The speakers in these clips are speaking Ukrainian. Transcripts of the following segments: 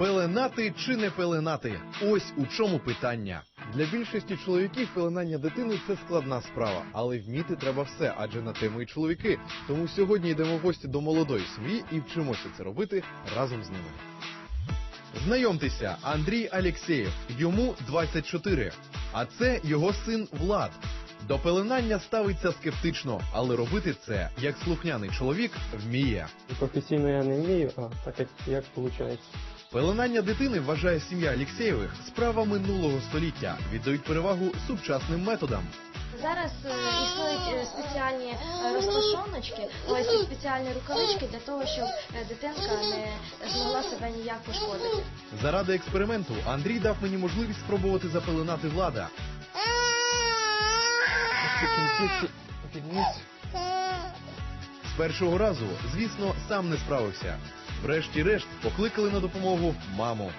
Пеленати чи не пеленати? Ось у чому питання. Для більшості чоловіків пеленання дитини це складна справа, але вміти треба все, адже на тему і чоловіки. Тому сьогодні йдемо в гості до молодої сім'ї і вчимося це робити разом з ними. Знайомтеся, Андрій Алєксєєв, йому 24, а це його син Влад. До пеленання ставиться скептично, але робити це як слухняний чоловік вміє. Професійно я не вмію, а так як, як виходить. Пеленання дитини вважає сім'я Алєксєєвих справа минулого століття. Віддають перевагу сучасним методам. Зараз е, існують е, спеціальні е, розташоночки, ось і спеціальні рукавички для того, щоб е, дитинка не змогла себе ніяк пошкодити. Заради експерименту Андрій дав мені можливість спробувати запеленати влада. З першого разу, звісно, сам не справився. Врешті-решт покликали на допомогу маму.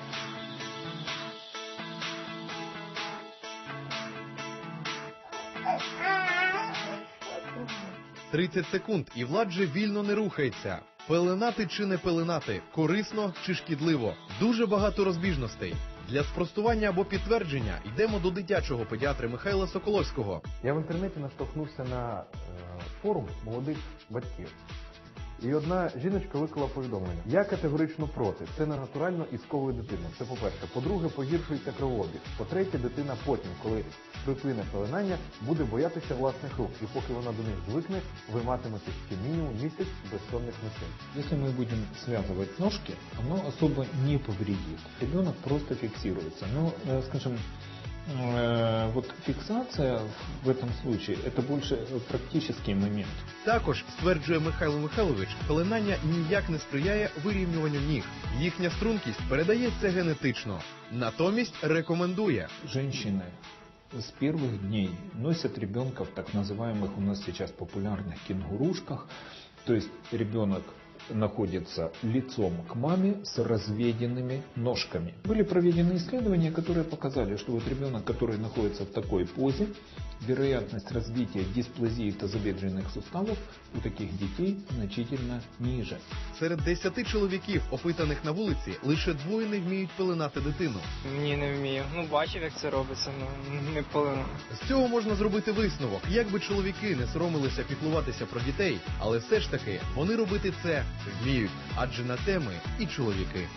«30 секунд, і Влад же вільно не рухається. Пеленати чи не пеленати, корисно чи шкідливо. Дуже багато розбіжностей. Для спростування або підтвердження йдемо до дитячого педіатра Михайла Соколовського. Я в інтернеті наштовхнувся на е, форум молодих батьків. І одна жіночка виклала повідомлення. Я категорично проти. Це не натурально і сковує дитину. Це по-перше. По-друге, погіршується кровообіг. По-третє, дитина потім, коли припине пеленання, буде боятися власних рук. І поки вона до них звикне, ви матимете ще мінімум місяць безсонних ночей. Если мы будем связывать ножки, оно особо не повредит. Ребенок просто фиксируется. Но, э, скажем, э, вот фиксация в этом случае это больше э, практический момент. Також стверджує Михайло Михайлович, пеленання ніяк не сприяє вирівнюванню ніг. Їхня стрункість передається генетично. Натомість рекомендує. Женщины с первых дней носят ребенка в так называемых у нас сейчас популярных кенгурушках. То есть ребенок находится лицом к маме с разведенными ножками. Были проведены исследования, которые показали, что вот ребенок, который находится в такой позе, вероятность развития дисплазии тазобедренных суставов у таких детей значительно ниже. Серед десяти чоловіків, опитаних на вулиці, лише двоє не вміють пеленати дитину. Ні, не вмію. Ну бачив, як це робиться, ну не повинен. З цього можна зробити висновок, як би чоловіки не соромилися піклуватися про дітей, але все ж таки вони робити це вміють, адже на теми і чоловіки.